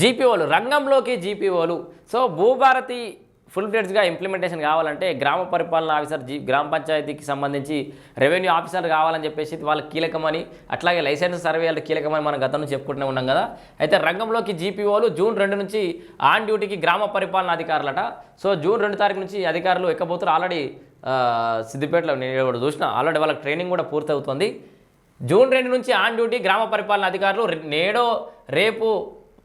జీపీఓలు రంగంలోకి జీపీఓలు. So Bhubharati full ఫ్లెడ్జ్గా ఇంప్లిమెంటేషన్ కావాలంటే గ్రామ పరిపాలన ఆఫీసర్ జీ గ్రామ పంచాయతీకి సంబంధించి రెవెన్యూ ఆఫీసర్ కావాలని చెప్పేసి వాళ్ళకి కీలకమని అట్లాగే లైసెన్స్ సర్వేలు కీలకమని మనం గతంలో చెప్పుకుంటూనే ఉన్నాం కదా. అయితే రంగంలోకి జీపీఓలు జూన్ రెండు నుంచి ఆన్ డ్యూటీకి గ్రామ పరిపాలన అధికారులట. సో జూన్ రెండు తారీఖు నుంచి అధికారులు ఎక్కబోతున్నారు ఆల్రెడీ సిద్దిపేటలో నేను చూసిన. ఆల్రెడీ వాళ్ళకి ట్రైనింగ్ కూడా పూర్తవుతుంది. జూన్ రెండు నుంచి ఆన్ డ్యూటీ గ్రామ పరిపాలన అధికారులు నేడో రేపు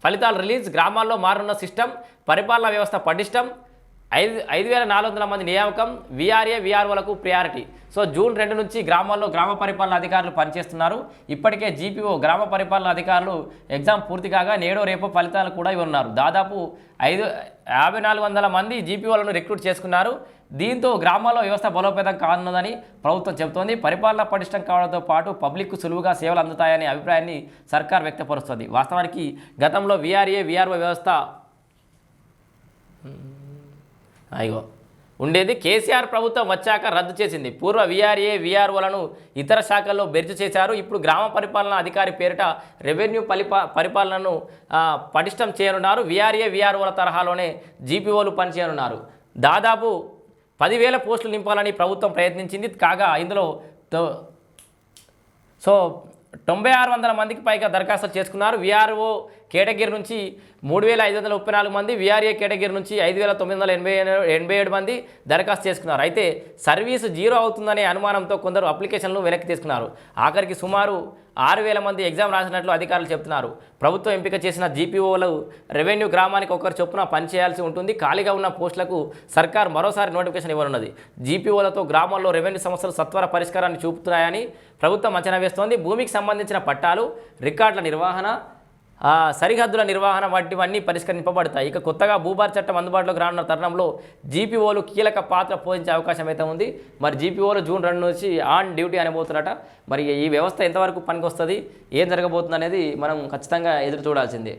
ఫలితాలు రిలీజ్ గ్రామాల్లో మారున్న సిస్టమ్ పరిపాలనా వ్యవస్థ పటిష్టం ఐదు ఐదు వేల నాలుగు వందల మంది నియామకం విఆర్ఏ విఆర్ఓలకు ప్రయారిటీ సో జూన్ రెండు నుంచి గ్రామాల్లో గ్రామ పరిపాలన అధికారులు పనిచేస్తున్నారు. ఇప్పటికే జీపీఓ గ్రామ పరిపాలన అధికారులు ఎగ్జామ్ పూర్తి కాగా నేడో రేపు ఫలితాలు కూడా ఇవ్వనున్నారు. దాదాపు ఐదు యాభై నాలుగు వందల మంది జీపీఓలను రిక్రూట్ చేసుకున్నారు. దీంతో గ్రామాల్లో వ్యవస్థ బలోపేతం కానున్నదని ప్రభుత్వం చెబుతోంది. పరిపాలన పటిష్టం కావడంతో పాటు పబ్లిక్కు సులువుగా సేవలు అందుతాయనే అభిప్రాయాన్ని సర్కార్ వ్యక్తపరుస్తుంది. వాస్తవానికి గతంలో విఆర్ఏ విఆర్ఓ వ్యవస్థ అయ్యో. ఉండేది కేసీఆర్ ప్రభుత్వం వచ్చాక రద్దు చేసింది. పూర్వ విఆర్ఏ విఆర్ఓలను ఇతర శాఖల్లో బెర్జు చేశారు. ఇప్పుడు గ్రామ పరిపాలన అధికారి పేరిట రెవెన్యూ పరిపా పరిపాలనను పటిష్టం చేయనున్నారు. విఆర్ఏ విఆర్ఓల తరహాలోనే జీపీఓలు పనిచేయనున్నారు. దాదాపు పదివేల పోస్టులు నింపాలని ప్రభుత్వం ప్రయత్నించింది. కాగా ఇందులో సో తొంభై ఆరు వందల మందికి పైగా దరఖాస్తు చేసుకున్నారు. విఆర్ఓ కేటగిరీ నుంచి మూడు వేల ఐదు వందల ముప్పై నాలుగు మంది విఆర్ఏ కేటగిరీ నుంచి ఐదు వేల తొమ్మిది వందల ఎనభై ఎనభై ఏడు మంది దరఖాస్తు చేసుకున్నారు. అయితే సర్వీసు జీరో అవుతుందనే అనుమానంతో కొందరు అప్లికేషన్లు వెనక్కి తీసుకున్నారు. ఆఖరికి సుమారు ఆరు వేల మంది ఎగ్జామ్ రాసినట్లు అధికారులు చెబుతున్నారు. ప్రభుత్వం ఎంపిక చేసిన జీపీఓలు రెవెన్యూ గ్రామానికి ఒకరు చొప్పున పనిచేయాల్సి ఉంటుంది. ఖాళీగా ఉన్న పోస్టులకు సర్కార్ మరోసారి నోటిఫికేషన్ ఇవ్వనున్నది. జీపీఓలతో గ్రామాల్లో రెవెన్యూ సమస్యలు సత్వర పరిష్కారాన్ని చూపుతున్నాయని ప్రభుత్వం అంచనా వేస్తోంది. భూమికి సంబంధించిన పట్టాలు రికార్డుల నిర్వహణ సరిహద్దుల నిర్వహణ వంటివన్నీ పరిష్కరింపబడతాయి. ఇక కొత్తగా భూభార చట్టం అందుబాటులోకి రానున్న తరుణంలో జీపీఓలు కీలక పాత్ర పోషించే అవకాశం అయితే ఉంది. మరి జీపీఓలు జూన్ రెండు నుంచి ఆన్ డ్యూటీ అనబోతున్నట మరి ఈ వ్యవస్థ ఎంతవరకు పనికొస్తుంది? ఏం జరగబోతుంది అనేది మనం ఖచ్చితంగా ఎదురు చూడాల్సిందే.